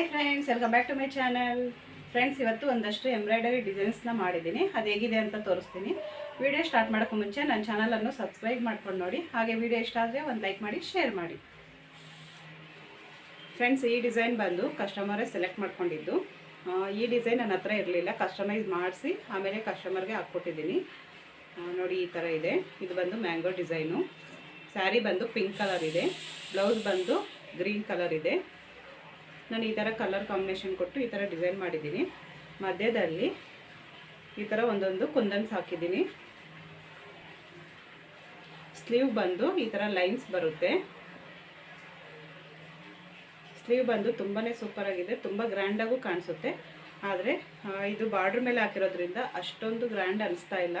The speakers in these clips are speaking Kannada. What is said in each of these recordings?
Hi friends welcome back to my channel friends ಇವತ್ತು ಒಂದಷ್ಟು ಎಂಬ್ರಾಯ್ಡರಿ ಡಿಸೈನ್ಸ್ನ ಮಾಡಿದ್ದೀನಿ. ಅದು ಹೇಗಿದೆ ಅಂತ ತೋರಿಸ್ತೀನಿ. ವಿಡಿಯೋ ಸ್ಟಾರ್ಟ್ ಮಾಡೋಕ್ಕೂ ಮುಂಚೆ ನನ್ನ ಚಾನಲನ್ನು ಸಬ್ಸ್ಕ್ರೈಬ್ ಮಾಡ್ಕೊಂಡು ನೋಡಿ. ಹಾಗೆ ವಿಡಿಯೋ ಇಷ್ಟ ಆದರೆ ಒಂದು ಲೈಕ್ ಮಾಡಿ ಶೇರ್ ಮಾಡಿ. ಫ್ರೆಂಡ್ಸ್ ಈ ಡಿಸೈನ್ ಬಂದು ಕಸ್ಟಮರೇ ಸೆಲೆಕ್ಟ್ ಮಾಡ್ಕೊಂಡಿದ್ದು. ಈ ಡಿಸೈನ್ ನನ್ನ ಹತ್ರ ಇರಲಿಲ್ಲ. ಕಸ್ಟಮೈಸ್ ಮಾಡಿಸಿ, ಆಮೇಲೆ ಕಸ್ಟಮರ್ಗೆ ಹಾಕ್ಕೊಟ್ಟಿದ್ದೀನಿ. ನೋಡಿ ಈ ಥರ ಇದೆ. ಇದು ಬಂದು ಮ್ಯಾಂಗೋ ಡಿಸೈನು ಸ್ಯಾರಿ ಬಂದು ಪಿಂಕ್ ಕಲರ್ ಇದೆ. ಬ್ಲೌಸ್ ಬಂದು ಗ್ರೀನ್ ಕಲರ್ ಇದೆ. ನಾನು ಈ ಥರ ಕಲರ್ ಕಾಂಬಿನೇಷನ್ ಕೊಟ್ಟು ಈ ಥರ ಡಿಸೈನ್ ಮಾಡಿದ್ದೀನಿ. ಮಧ್ಯದಲ್ಲಿ ಈ ಥರ ಒಂದೊಂದು ಕುಂದನ್ಸ್ ಹಾಕಿದ್ದೀನಿ. ಸ್ಲೀವ್ ಬಂದು ಈ ಥರ ಲೈನ್ಸ್ ಬರುತ್ತೆ. ಸ್ಲೀವ್ ಬಂದು ತುಂಬಾ ಸೂಪರಾಗಿದೆ ತುಂಬ ಗ್ರ್ಯಾಂಡಾಗೂ ಕಾಣಿಸುತ್ತೆ. ಆದರೆ ಇದು ಬಾರ್ಡ್ರ್ ಮೇಲೆ ಹಾಕಿರೋದ್ರಿಂದ ಅಷ್ಟೊಂದು ಗ್ರ್ಯಾಂಡ್ ಅನಿಸ್ತಾ ಇಲ್ಲ.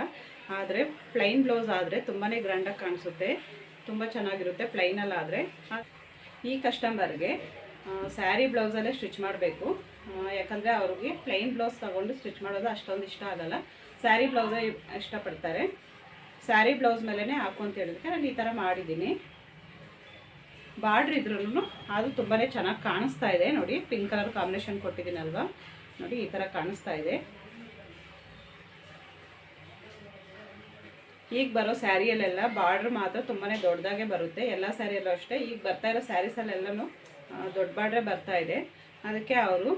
ಆದರೆ ಪ್ಲೈನ್ ಬ್ಲೌಸ್ ಆದರೆ ತುಂಬಾ ಗ್ರ್ಯಾಂಡಾಗಿ ಕಾಣಿಸುತ್ತೆ. ತುಂಬ ಚೆನ್ನಾಗಿರುತ್ತೆ ಪ್ಲೈನಲ್ಲಾದರೆ ಈ ಕಸ್ಟಮರ್ಗೆ ಸ್ಯಾರಿ ಬ್ಲೌಸಲ್ಲೇ ಸ್ಟಿಚ್ ಮಾಡಬೇಕು. ಯಾಕಂದರೆ ಅವ್ರಿಗೆ ಪ್ಲೈನ್ ಬ್ಲೌಸ್ ತಗೊಂಡು ಸ್ಟಿಚ್ ಮಾಡೋದು ಅಷ್ಟೊಂದು ಇಷ್ಟ ಆಗಲ್ಲ. ಸ್ಯಾರಿ ಬ್ಲೌಸೇ ಇಷ್ಟಪಡ್ತಾರೆ. ಸ್ಯಾರಿ ಬ್ಲೌಸ್ ಮೇಲೇ ಹಾಕು ಅಂತ ಹೇಳಿದ್ರೆ ನಾನು ಈ ಥರ ಮಾಡಿದ್ದೀನಿ. ಬಾರ್ಡ್ರ್ ಇದ್ರೂ ಅದು ತುಂಬಾ ಚೆನ್ನಾಗಿ ಕಾಣಿಸ್ತಾ ಇದೆ. ನೋಡಿ ಪಿಂಕ್ ಕಲರ್ ಕಾಂಬಿನೇಷನ್ ಕೊಟ್ಟಿದ್ದೀನಲ್ವಾ? ನೋಡಿ, ಈ ಥರ ಕಾಣಿಸ್ತಾ ಇದೆ. ಈಗ ಬರೋ ಸ್ಯಾರಿಯಲ್ಲೆಲ್ಲ ಬಾರ್ಡ್ರ್ ಮಾತ್ರ ತುಂಬಾ ದೊಡ್ಡದಾಗೆ ಬರುತ್ತೆ. ಎಲ್ಲ ಸ್ಯಾರಿಯಲ್ಲೂ ಅಷ್ಟೇ. ಈಗ ಬರ್ತಾ ಇರೋ ಸ್ಯಾರೀಸಲ್ಲೆಲ್ಲನೂ ದೊಡ್ಡ ಬಾಡ್ರೆ ಬರ್ತಾ ಇದೆ. ಅದಕ್ಕೆ ಅವರು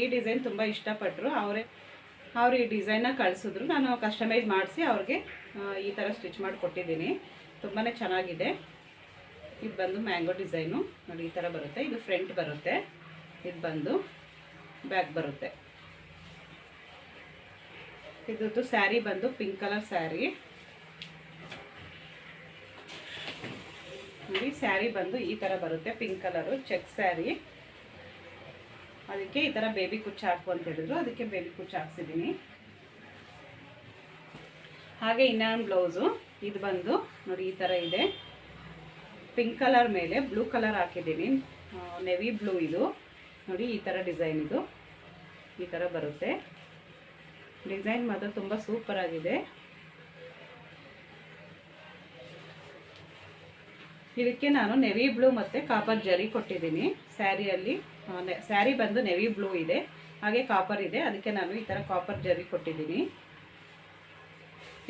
ಈ ಡಿಸೈನ್ ತುಂಬ ಇಷ್ಟಪಟ್ಟರು ಅವರೇ, ಅವರು ಈ ಡಿಸೈನ್ನ ಕಳಿಸಿದ್ರು. ನಾನು ಕಸ್ಟಮೈಸ್ ಮಾಡಿಸಿ ಅವ್ರಿಗೆ ಈ ಥರ ಸ್ಟಿಚ್ ಮಾಡಿ ಕೊಟ್ಟಿದ್ದೀನಿ. ತುಂಬಾ ಚೆನ್ನಾಗಿದೆ. ಇದು ಬಂದು ಮ್ಯಾಂಗೋ ಡಿಸೈನು ನೋಡಿ, ಈ ಥರ ಬರುತ್ತೆ. ಇದು ಫ್ರಂಟ್ ಬರುತ್ತೆ. ಇದು ಬಂದು ಬ್ಯಾಕ್ ಬರುತ್ತೆ. ಇದ್ರದ್ದು ಸ್ಯಾರಿ ಬಂದು ಪಿಂಕ್ ಕಲರ್ ಸ್ಯಾರಿ ನೋಡಿ, ಸ್ಯಾರಿ ಬಂದು ಈ ಥರ ಬರುತ್ತೆ. Pink colour check sari. ಅದಕ್ಕೆ ಈ ಥರ ಬೇಬಿ ಕುಚ್ಚು ಹಾಕು ಅಂತ ಹೇಳಿದ್ರು. ಅದಕ್ಕೆ ಬೇಬಿ ಕುಚ್ಚು ಹಾಕ್ಸಿದ್ದೀನಿ ಹಾಗೆ ಇನ್ನೊಂದು ಬ್ಲೌಸು ಇದು ಬಂದು ನೋಡಿ, ಈ ಥರ ಇದೆ. ಪಿಂಕ್ ಕಲರ್ ಮೇಲೆ ಬ್ಲೂ ಕಲರ್ ಹಾಕಿದ್ದೀನಿ ನೆವಿ ಬ್ಲೂ ಇದು. ನೋಡಿ, ಈ ಥರ ಡಿಸೈನ್ ಇದು. ಈ ಥರ ಬರುತ್ತೆ. ಡಿಸೈನ್ ಮಾತ್ರ ತುಂಬ ಸೂಪರ್ ಇದಕ್ಕೆ ನಾನು ನೆವಿ ಬ್ಲೂ ಮತ್ತು ಕಾಪರ್ ಜರಿ ಕೊಟ್ಟಿದ್ದೀನಿ. ಸ್ಯಾರಿಯಲ್ಲಿ ಸ್ಯಾರಿ ಬಂದು ನೆವಿ ಬ್ಲೂ ಇದೆ. ಹಾಗೆ ಕಾಪರ್ ಇದೆ. ಅದಕ್ಕೆ ನಾನು ಈ ಥರ ಕಾಪರ್ ಜರಿ ಕೊಟ್ಟಿದ್ದೀನಿ.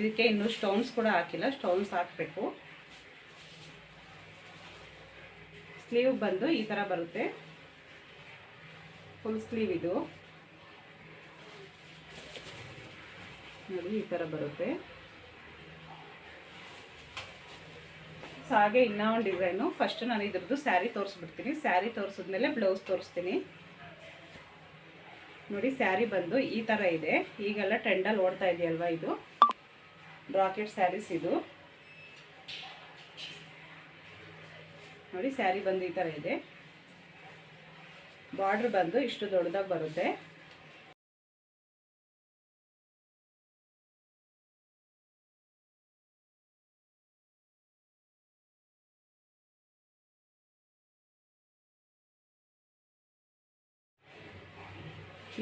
ಇದಕ್ಕೆ ಇನ್ನೂ ಸ್ಟೋನ್ಸ್ ಕೂಡ ಹಾಕಿಲ್ಲ. ಸ್ಟೋನ್ಸ್ ಹಾಕಬೇಕು. ಸ್ಲೀವ್ ಬಂದು ಈ ಥರ ಬರುತ್ತೆ. ಫುಲ್ ಸ್ಲೀವ್ ಇದು. ನೋಡಿ, ಈ ಥರ ಬರುತ್ತೆ. ಹಾಗೆ ಇನ್ನೂ ಒಂದು ಡಿಸೈನು ಫಸ್ಟ್ ನಾನು ಇದ್ರದ್ದು ಸ್ಯಾರಿ ತೋರಿಸ್ಬಿಡ್ತೀನಿ. ಸ್ಯಾರಿ ತೋರಿಸಿದ್ಮೇಲೆ ಬ್ಲೌಸ್ ತೋರಿಸ್ತೀನಿ. ನೋಡಿ ಸ್ಯಾರಿ ಬಂದು ಈ ಥರ ಇದೆ. ಈಗೆಲ್ಲ ಟ್ರೆಂಡಲ್ಲಿ ಓಡ್ತಾ ಇದೆಯಲ್ವಾ ಇದು? ಬ್ರಾಕೆಟ್ ಸ್ಯಾರೀಸ್ ಇದು. ನೋಡಿ ಸ್ಯಾರಿ ಬಂದು ಈ ಥರ ಇದೆ. ಬಾರ್ಡ್ರ್ ಬಂದು ಇಷ್ಟು ದೊಡ್ಡದಾಗಿ ಬರುತ್ತೆ.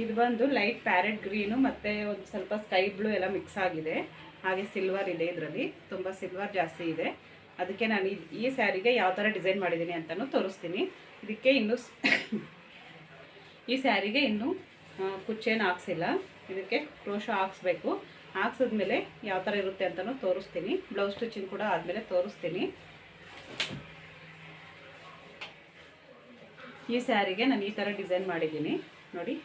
ಇದು ಬಂದು ಲೈಟ್ ಪ್ಯಾರೆಟ್ ಗ್ರೀನು ಮತ್ತು ಒಂದು ಸ್ವಲ್ಪ ಸ್ಕೈ ಬ್ಲೂ ಎಲ್ಲ ಮಿಕ್ಸ್ ಆಗಿದೆ. ಹಾಗೆ ಸಿಲ್ವರ್ ಇದೆ ಇದರಲ್ಲಿ. ತುಂಬ ಸಿಲ್ವರ್ ಜಾಸ್ತಿ ಇದೆ. ಅದಕ್ಕೆ ನಾನು ಈ- ಸ್ಯಾರಿಗೆ ಯಾವ ಥರ ಡಿಸೈನ್ ಮಾಡಿದ್ದೀನಿ ಅಂತಲೂ ತೋರಿಸ್ತೀನಿ. ಇದಕ್ಕೆ ಇನ್ನೂ ಈ ಸ್ಯಾರಿಗೆ ಇನ್ನೂ ಕುಚ್ಚೇನು ಹಾಕ್ಸಿಲ್ಲ. ಇದಕ್ಕೆ ಕ್ರೋಶ ಹಾಕ್ಸ್ಬೇಕು. ಹಾಕ್ಸಿದ್ಮೇಲೆ ಯಾವ ಥರ ಇರುತ್ತೆ ಅಂತಲೂ ತೋರಿಸ್ತೀನಿ. ಬ್ಲೌಸ್ ಸ್ಟಿಚಿಂಗ್ ಕೂಡ ಆದಮೇಲೆ ತೋರಿಸ್ತೀನಿ. ಈ ಸ್ಯಾರಿಗೆ ನಾನು ಈ ಥರ ಡಿಸೈನ್ ಮಾಡಿದ್ದೀನಿ. ನೋಡಿ.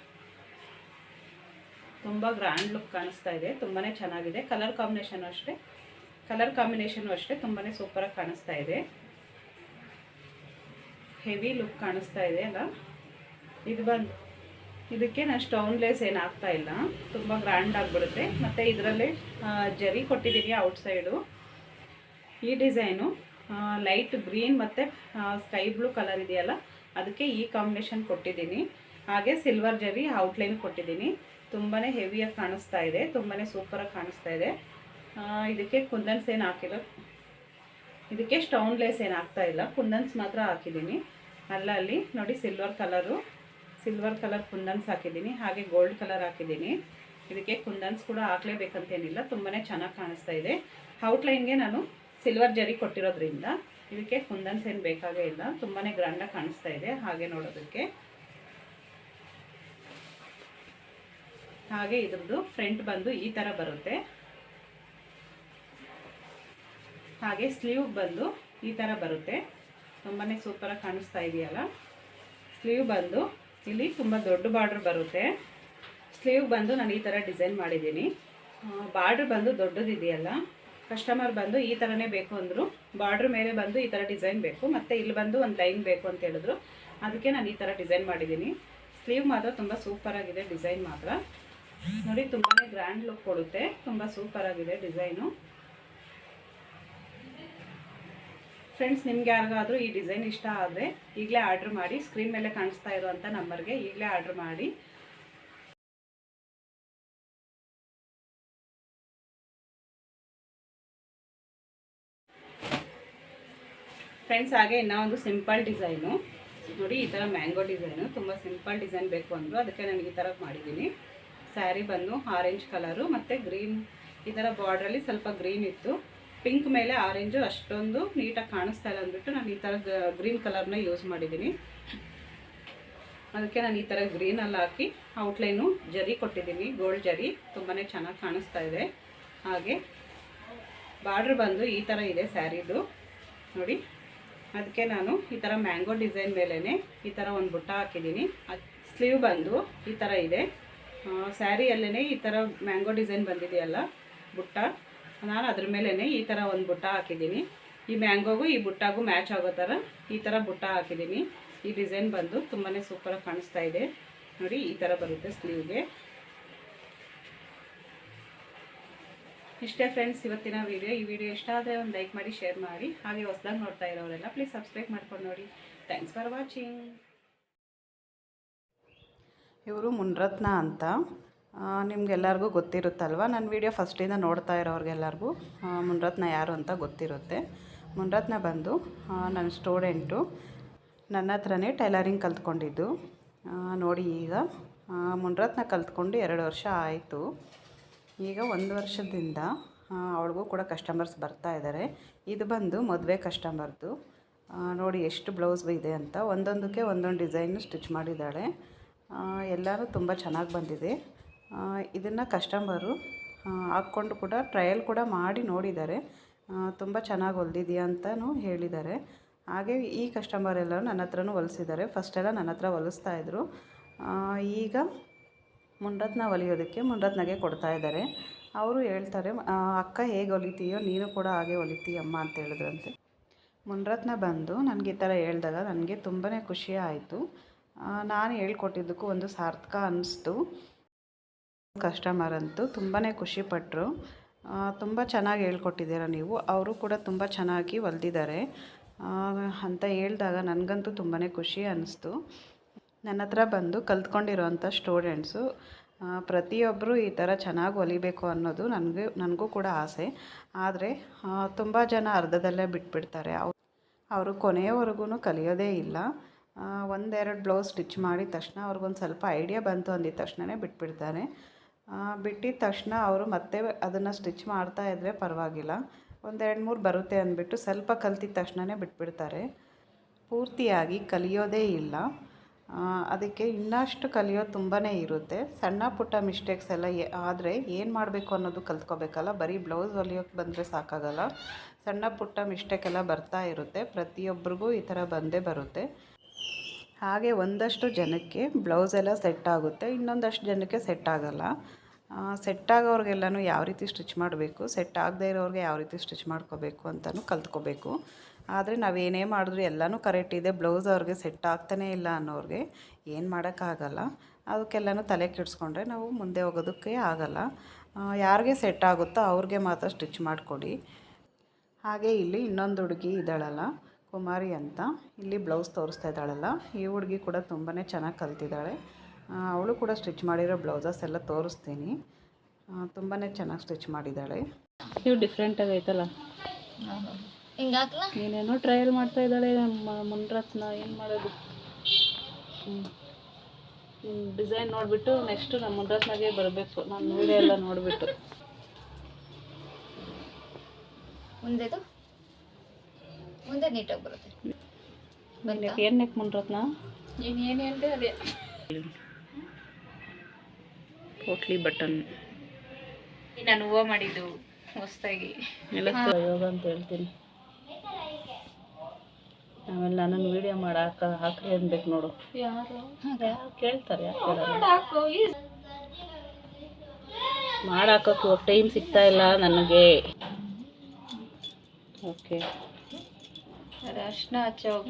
ತುಂಬ ಗ್ರ್ಯಾಂಡ್ ಲುಕ್ ಕಾಣಿಸ್ತಾ ಇದೆ ತುಂಬಾ ಚೆನ್ನಾಗಿದೆ. ಕಲರ್ ಕಾಂಬಿನೇಷನ್ ಅಷ್ಟೇ. ಕಲರ್ ಕಾಂಬಿನೇಷನು ಅಷ್ಟೇ ತುಂಬಾ ಸೂಪರಾಗಿ ಕಾಣಿಸ್ತಾ ಇದೆ. ಹೆವಿ ಲುಕ್ ಕಾಣಿಸ್ತಾ ಇದೆ ಅಲ್ಲ? ಇದು ಬಂದು, ಇದಕ್ಕೆ ನಾನು ಸ್ಟೌನ್ಲೆಸ್ ಏನು ಆಗ್ತಾ ಇಲ್ಲ. ತುಂಬ ಗ್ರ್ಯಾಂಡ್ ಆಗಿಬಿಡುತ್ತೆ. ಮತ್ತು ಇದರಲ್ಲಿ ಜರಿ ಕೊಟ್ಟಿದ್ದೀನಿ ಔಟ್ಸೈಡು ಈ ಡಿಸೈನು ಲೈಟ್ ಗ್ರೀನ್ ಮತ್ತು ಸ್ಕೈ ಬ್ಲೂ ಕಲರ್ ಇದೆಯಲ್ಲ, ಅದಕ್ಕೆ ಈ ಕಾಂಬಿನೇಷನ್ ಕೊಟ್ಟಿದ್ದೀನಿ ಹಾಗೆ ಸಿಲ್ವರ್ ಜರಿ ಔಟ್ಲೈನ್ ಕೊಟ್ಟಿದ್ದೀನಿ ತುಂಬಾ ಹೆವಿಯಾಗಿ ಕಾಣಿಸ್ತಾ ಇದೆ ತುಂಬಾ ಸೂಪರಾಗಿ ಕಾಣಿಸ್ತಾ ಇದೆ. ಇದಕ್ಕೆ ಕುಂದನ್ಸ್ ಏನು ಹಾಕಿಲ್ಲ. ಇದಕ್ಕೆ ಸ್ಟೌನ್ಲೆಸ್ ಏನು ಹಾಕ್ತಾ ಇಲ್ಲ. ಕುಂದನ್ಸ್ ಮಾತ್ರ ಹಾಕಿದ್ದೀನಿ. ಅಲ್ಲಲ್ಲಿ ನೋಡಿ ಸಿಲ್ವರ್ ಕಲರು ಸಿಲ್ವರ್ ಕಲರ್ ಕುಂದನ್ಸ್ ಹಾಕಿದ್ದೀನಿ. ಹಾಗೆ ಗೋಲ್ಡ್ ಕಲರ್ ಹಾಕಿದ್ದೀನಿ. ಇದಕ್ಕೆ ಕುಂದನ್ಸ್ ಕೂಡ ಹಾಕ್ಲೇಬೇಕಂತೇನಿಲ್ಲ. ತುಂಬಾ ಚೆನ್ನಾಗಿ ಕಾಣಿಸ್ತಾ ಇದೆ. ಔಟ್ಲೈನ್ಗೆ ನಾನು ಸಿಲ್ವರ್ ಜರಿ ಕೊಟ್ಟಿರೋದ್ರಿಂದ ಇದಕ್ಕೆ ಕುಂದನ್ಸ್ ಏನು ಬೇಕಾಗೇ ಇಲ್ಲ. ತುಂಬಾ ಗ್ರ್ಯಾಂಡಾಗಿ ಕಾಣಿಸ್ತಾ ಇದೆ. ಹಾಗೆ ನೋಡೋದಕ್ಕೆ. ಹಾಗೆ ಇದ್ರದ್ದು ಫ್ರಂಟ್ ಬಂದು ಈ ಥರ ಬರುತ್ತೆ. ಹಾಗೆ ಸ್ಲೀವ್ ಬಂದು ಈ ಥರ ಬರುತ್ತೆ. ತುಂಬಾ ಸೂಪರಾಗಿ ಕಾಣಿಸ್ತಾ ಇದೆಯಲ್ಲ? ಸ್ಲೀವ್ ಬಂದು ಇಲ್ಲಿ ತುಂಬ ದೊಡ್ಡ ಬಾರ್ಡ್ರ್ ಬರುತ್ತೆ. ಸ್ಲೀವ್ ಬಂದು ನಾನು ಈ ಥರ ಡಿಸೈನ್ ಮಾಡಿದ್ದೀನಿ. ಬಾರ್ಡ್ರ್ ಬಂದು ದೊಡ್ಡದಿದೆಯಲ್ಲ ಕಸ್ಟಮರ್ ಬಂದು ಈ ಥರನೇ ಬೇಕು ಅಂದರು. ಬಾರ್ಡ್ರ್ ಮೇಲೆ ಬಂದು ಈ ಥರ ಡಿಸೈನ್ ಬೇಕು. ಮತ್ತು ಇಲ್ಲಿ ಬಂದು ಒಂದು ಲೈನ್ ಬೇಕು ಅಂತ ಹೇಳಿದ್ರು. ಅದಕ್ಕೆ ನಾನು ಈ ಥರ ಡಿಸೈನ್ ಮಾಡಿದ್ದೀನಿ. ಸ್ಲೀವ್ ಮಾತ್ರ ತುಂಬ ಸೂಪರಾಗಿದೆ ಡಿಸೈನ್ ಮಾತ್ರ. ನೋಡಿ ತುಂಬಾ ಗ್ರ್ಯಾಂಡ್ ಲುಕ್ ಕೊಡುತ್ತೆ. ತುಂಬ ಸೂಪರಾಗಿದೆ ಡಿಸೈನು ಫ್ರೆಂಡ್ಸ್ ನಿಮ್ಗೆ ಯಾರಿಗಾದ್ರೂ ಈ ಡಿಸೈನ್ ಇಷ್ಟ ಆದರೆ ಈಗಲೇ ಆರ್ಡ್ರ್ ಮಾಡಿ ಸ್ಕ್ರೀನ್ ಮೇಲೆ ಕಾಣಿಸ್ತಾ ಇರುವಂಥ ನಂಬರ್ಗೆ ಈಗಲೇ ಆರ್ಡ್ರ್ ಮಾಡಿ. ಫ್ರೆಂಡ್ಸ್ ಹಾಗೆ ಇನ್ನೂ ಒಂದು ಸಿಂಪಲ್ ಡಿಸೈನು ನೋಡಿ, ಈ ಥರ ಮ್ಯಾಂಗೋ ಡಿಸೈನು ತುಂಬ ಸಿಂಪಲ್ ಡಿಸೈನ್ ಬೇಕು ಅಂದರು, ಅದಕ್ಕೆ ನನಗೆ ಈ ಥರ ಮಾಡಿದ್ದೀನಿ ಸ್ಯಾರಿ ಬಂದು ಆರೆಂಜ್ ಕಲರು ಮತ್ತು ಗ್ರೀನ್ ಈ ಥರ ಬಾರ್ಡ್ರಲ್ಲಿ ಸ್ವಲ್ಪ ಗ್ರೀನ್ ಇತ್ತು. ಪಿಂಕ್ ಮೇಲೆ ಆರೆಂಜು ಅಷ್ಟೊಂದು ನೀಟಾಗಿ ಕಾಣಿಸ್ತಾ ಇಲ್ಲ ಅಂದ್ಬಿಟ್ಟು ನಾನು ಈ ಥರ ಗ್ರೀನ್ ಕಲರ್ನ ಯೂಸ್ ಮಾಡಿದ್ದೀನಿ ಅದಕ್ಕೆ ನಾನು ಈ ಥರ ಗ್ರೀನಲ್ಲಿ ಹಾಕಿ ಔಟ್ಲೈನು ಜರಿ ಕೊಟ್ಟಿದ್ದೀನಿ ಗೋಲ್ಡ್ ಜರಿ. ತುಂಬಾ ಚೆನ್ನಾಗಿ ಕಾಣಿಸ್ತಾ ಇದೆ. ಹಾಗೆ ಬಾರ್ಡ್ರ್ ಬಂದು ಈ ಥರ ಇದೆ ಸ್ಯಾರಿದು. ನೋಡಿ, ಅದಕ್ಕೆ ನಾನು ಈ ಥರ ಮ್ಯಾಂಗೋ ಡಿಸೈನ್ ಮೇಲೇ ಈ ಥರ ಒಂದು ಬುಟ್ಟ ಹಾಕಿದ್ದೀನಿ ಸ್ಲೀವ್ ಬಂದು ಈ ಥರ ಇದೆ. ಸ್ಯಾರಿಯಲ್ಲೇ ಈ ಥರ ಮ್ಯಾಂಗೋ ಡಿಸೈನ್ ಬಂದಿದೆಯಲ್ಲ, ಬುಟ್ಟ. ನಾನು ಅದ್ರ ಮೇಲೇ ಈ ಥರ ಒಂದು ಬುಟ್ಟ ಹಾಕಿದ್ದೀನಿ. ಈ ಮ್ಯಾಂಗೋಗೂ ಈ ಬುಟ್ಟಾಗೂ ಮ್ಯಾಚ್ ಆಗೋ ಥರ ಈ ಥರ ಬುಟ್ಟ ಹಾಕಿದ್ದೀನಿ. ಈ ಡಿಸೈನ್ ಬಂದು ತುಂಬಾ ಸೂಪರಾಗಿ ಕಾಣಿಸ್ತಾ ಇದೆ. ನೋಡಿ, ಈ ಥರ ಬರುತ್ತೆ ಸ್ಲೀವ್ಗೆ. ಇಷ್ಟೇ ಫ್ರೆಂಡ್ಸ್ ಇವತ್ತಿನ ವಿಡಿಯೋ ಈ ವಿಡಿಯೋ ಇಷ್ಟ ಆದರೆ ಒಂದು ಲೈಕ್ ಮಾಡಿ ಶೇರ್ ಮಾಡಿ. ಹಾಗೆ ಹೊಸದಾಗಿ ನೋಡ್ತಾ ಇರೋರೆಲ್ಲ ಪ್ಲೀಸ್ ಸಬ್ಸ್ಕ್ರೈಬ್ ಮಾಡ್ಕೊಂಡು ನೋಡಿ. ಥ್ಯಾಂಕ್ಸ್ ಫಾರ್ ವಾಚಿಂಗ್ ಇವರು ಮುನ್ರತ್ನ ಅಂತ. ನಿಮ್ಗೆಲ್ಲರಿಗೂ ಗೊತ್ತಿರುತ್ತಲ್ವ? ನನ್ನ ವಿಡಿಯೋ ಫಸ್ಟಿಂದ ನೋಡ್ತಾ ಇರೋರಿಗೆಲ್ಲರಿಗೂ ಮುನ್ರತ್ನ ಯಾರು ಅಂತ ಗೊತ್ತಿರುತ್ತೆ. ಮುನ್ರತ್ನ ಬಂದು ನನ್ನ ಸ್ಟೂಡೆಂಟು ನನ್ನ ಹತ್ರನೇ ಟೈಲರಿಂಗ್ ಕಲ್ತ್ಕೊಂಡಿದ್ದು. ನೋಡಿ ಈಗ ಮುನ್ರತ್ನ ಕಲ್ತ್ಕೊಂಡು ಎರಡು ವರ್ಷ ಆಯಿತು. ಈಗ ಒಂದು ವರ್ಷದಿಂದ ಅವಳಿಗೂ ಕೂಡ ಕಸ್ಟಮರ್ಸ್ ಬರ್ತಾ ಇದ್ದಾರೆ ಇದು ಬಂದು ಮದುವೆ ಕಸ್ಟಮರ್ದು ನೋಡಿ ಎಷ್ಟು ಬ್ಲೌಸ್ ಇದೆ ಅಂತ. ಒಂದೊಂದಕ್ಕೆ ಒಂದೊಂದು ಡಿಸೈನು ಸ್ಟಿಚ್ ಮಾಡಿದ್ದಾಳೆ ಆ, ಎಲ್ಲನೂ ತುಂಬ ಚೆನ್ನಾಗಿ ಬಂದಿದೆ. ಇದನ್ನು ಕಸ್ಟಮರು ಹಾಕ್ಕೊಂಡು ಕೂಡ ಟ್ರಯಲ್ ಕೂಡ ಮಾಡಿ ನೋಡಿದ್ದಾರೆ. ತುಂಬ ಚೆನ್ನಾಗಿ ಹೊಲ್ದಿದೆಯಾ ಅಂತಲೂ ಹೇಳಿದ್ದಾರೆ. ಹಾಗೆ ಈ ಕಸ್ಟಮರ್ ಎಲ್ಲರೂ ನನ್ನ ಹತ್ರನೂ ಹೊಲಿಸಿದ್ದಾರೆ. ಫಸ್ಟೆಲ್ಲ ನನ್ನ ಹತ್ರ ಹೊಲಿಸ್ತಾ ಇದ್ದರು ಈಗ ಮುಂಡತ್ನ ಹೊಲಿಯೋದಕ್ಕೆ ಕೊಡ್ತಾ ಇದ್ದಾರೆ. ಅವರು ಹೇಳ್ತಾರೆ ಅಕ್ಕ ಹೇಗೆ ಹೊಲಿತೀಯೋ ನೀನು ಕೂಡ ಹಾಗೆ ಹೊಲಿತೀಯಮ್ಮ ಅಂತ ಹೇಳಿದ್ರಂತೆ. ಮುನ್ರತ್ನ ಬಂದು ನನಗೆ ಈ ಥರ ಹೇಳಿದಾಗ ನನಗೆ ತುಂಬಾ ಖುಷಿ ಆಯಿತು. ನಾನು ಹೇಳ್ಕೊಟ್ಟಿದ್ದಕ್ಕೂ ಒಂದು ಸಾರ್ಥಕ ಅನ್ನಿಸ್ತು. ಕಸ್ಟಮರ್ ಅಂತೂ ತುಂಬಾ ಖುಷಿಪಟ್ಟರು ತುಂಬ ಚೆನ್ನಾಗಿ ಹೇಳ್ಕೊಟ್ಟಿದ್ದೀರ ನೀವು. ಅವರು ಕೂಡ ತುಂಬ ಚೆನ್ನಾಗಿ ಹೊಲ್ದಿದ್ದಾರೆ. ಅಂತ ಹೇಳಿದಾಗ ನನಗಂತೂ ತುಂಬಾ ಖುಷಿ ಅನ್ನಿಸ್ತು. ನನ್ನ ಹತ್ರ ಬಂದು ಕಲ್ತ್ಕೊಂಡಿರೋಂಥ ಸ್ಟೂಡೆಂಟ್ಸು ಪ್ರತಿಯೊಬ್ಬರು ಈ ಥರ ಚೆನ್ನಾಗಿ ಹೊಲಿಬೇಕು ಅನ್ನೋದು ನನಗೆ, ನನಗೂ ಕೂಡ ಆಸೆ. ಆದರೆ ತುಂಬ ಜನ ಅರ್ಧದಲ್ಲೇ ಬಿಟ್ಬಿಡ್ತಾರೆ. ಅವ್ ಅವರು ಕೊನೆಯವರೆಗೂ ಕಲಿಯೋದೇ ಇಲ್ಲ. ಒಂದೆರಡು ಬ್ಲೌಸ್ ಸ್ಟಿಚ್ ಮಾಡಿದ ತಕ್ಷಣ ಅವ್ರಿಗೊಂದು ಸ್ವಲ್ಪ ಐಡಿಯಾ ಬಂತು ಅಂದಿದ ತಕ್ಷಣವೇ ಬಿಟ್ಬಿಡ್ತಾರೆ. ಬಿಟ್ಟಿದ ತಕ್ಷಣ ಅವರು ಮತ್ತೆ ಅದನ್ನು ಸ್ಟಿಚ್ ಮಾಡ್ತಾ ಇದ್ದರೆ ಪರವಾಗಿಲ್ಲ. ಒಂದೆರಡು ಮೂರು ಬರುತ್ತೆ ಅಂದ್ಬಿಟ್ಟು ಸ್ವಲ್ಪ ಕಲ್ತಿದ ತಕ್ಷಣವೇ ಬಿಟ್ಬಿಡ್ತಾರೆ. ಪೂರ್ತಿಯಾಗಿ ಕಲಿಯೋದೇ ಇಲ್ಲ. ಅದಕ್ಕೆ ಇನ್ನಷ್ಟು ಕಲಿಯೋದು ತುಂಬಾ ಇರುತ್ತೆ. ಸಣ್ಣ ಪುಟ್ಟ ಮಿಸ್ಟೇಕ್ಸ್ ಎಲ್ಲ ಆದರೆ ಏನು ಮಾಡಬೇಕು ಅನ್ನೋದು ಕಲ್ತ್ಕೋಬೇಕಲ್ಲ? ಬರೀ ಬ್ಲೌಸ್ ಹೊಲಿಯೋಕ್ಕೆ ಬಂದರೆ ಸಾಕಾಗಲ್ಲ. ಸಣ್ಣ ಪುಟ್ಟ ಮಿಸ್ಟೇಕ್ ಎಲ್ಲ ಬರ್ತಾ ಇರುತ್ತೆ. ಪ್ರತಿಯೊಬ್ಬರಿಗೂ ಈ ಥರ ಬಂದೇ ಬರುತ್ತೆ. ಹಾಗೆ ಒಂದಷ್ಟು ಜನಕ್ಕೆ ಬ್ಲೌಸ್ ಎಲ್ಲ ಸೆಟ್ ಆಗುತ್ತೆ. ಇನ್ನೊಂದಷ್ಟು ಜನಕ್ಕೆ ಸೆಟ್ ಆಗಲ್ಲ. ಸೆಟ್ ಆಗೋರಿಗೆಲ್ಲನೂ ಯಾವ ರೀತಿ ಸ್ಟಿಚ್ ಮಾಡಬೇಕು ಸೆಟ್ ಆಗದೇ ಇರೋರಿಗೆ ಯಾವ ರೀತಿ ಸ್ಟಿಚ್ ಮಾಡ್ಕೋಬೇಕು ಅಂತಲೂ ಕಲ್ತ್ಕೋಬೇಕು. ಆದರೆ ನಾವೇನೇ ಮಾಡಿದ್ರು ಎಲ್ಲನೂ ಕರೆಕ್ಟ್ ಇದೆ. ಬ್ಲೌಸ್ ಅವ್ರಿಗೆ ಸೆಟ್ ಆಗ್ತಾನೇ ಇಲ್ಲ ಅನ್ನೋರಿಗೆ ಏನು ಮಾಡೋಕ್ಕಾಗಲ್ಲ. ಅದಕ್ಕೆಲ್ಲನೂ ತಲೆ ಕೆಡಿಸ್ಕೊಂಡ್ರೆ ನಾವು ಮುಂದೆ ಹೋಗೋದಕ್ಕೆ ಆಗಲ್ಲ. ಯಾರಿಗೆ ಸೆಟ್ ಆಗುತ್ತೋ ಅವ್ರಿಗೆ ಮಾತ್ರ ಸ್ಟಿಚ್ ಮಾಡಿಕೊಡಿ. ಹಾಗೆ ಇಲ್ಲಿ ಇನ್ನೊಂದು ಹುಡುಗಿ ಇದ್ದಾಳಲ್ಲ. ಕುಮಾರಿ ಅಂತ. ಇಲ್ಲಿ ಬ್ಲೌಸ್ ತೋರಿಸ್ತಾ ಇದ್ದಾಳಲ್ಲ. ಈ ಹುಡುಗಿ ಕೂಡ ತುಂಬಾ ಚೆನ್ನಾಗಿ ಕಲ್ತಿದ್ದಾಳೆ. ಅವಳು ಕೂಡ ಸ್ಟಿಚ್ ಮಾಡಿರೋ ಬ್ಲೌಸಸ್ ಎಲ್ಲ ತೋರಿಸ್ತೀನಿ. ತುಂಬಾ ಚೆನ್ನಾಗಿ ಸ್ಟಿಚ್ ಮಾಡಿದ್ದಾಳೆ. ಇವು ಡಿಫ್ರೆಂಟ್ ಆಗೈತಲ್ಲ ನೀನೇನೋ ಟ್ರಯಲ್ ಮಾಡ್ತಾ ಇದ್ದಾಳೆ ನಮ್ಮ ಮುನ್ರತ್ನ ಏನು ಮಾಡೋದು? ಡಿಸೈನ್ ನೋಡಿಬಿಟ್ಟು ನೆಕ್ಸ್ಟು ನಮ್ಮ ಮುನ್ರತ್ನಾಗೆ ಬರಬೇಕು. ನಾನು ವಿಡಿಯೋ ಎಲ್ಲ ನೋಡಿಬಿಟ್ಟು. ಮುಂದೆದು? ಮುಂದೆ ನೀಟಾಗಿ ಬರುತ್ತೆ. ಏನು ನೆಕ್ ಮುನ್ರತ್ನ? ನೀನು ಏನು ಹೇಳಿದೆ ಅದೇ. ಪೋಟ್ಲಿ ಬಟನ್. ನಾನು ಹೂವು ಮಾಡಿದ್ದು ಹೊಸ್ತಾಗಿ ಎಲ್ಲ ಯೋಗ ಅಂತ ಹೇಳ್ತೀನಿ. ಆಮೇಲೆ ನನ್ನನ್ನು ವಿಡಿಯೋ ಮಾಡಿ ಹಾಕ ಹಾಕ್ರಿ ಅನ್ಬೇಕು ನೋಡು. ಯಾರು? ಕೇಳ್ತಾರೆ ಮಾಡಾಕೋಕೆ ಟೈಮ್ ಸಿಗ್ತಾ ಇಲ್ಲ ನನಗೆ. ಓಕೆ રસના ચોક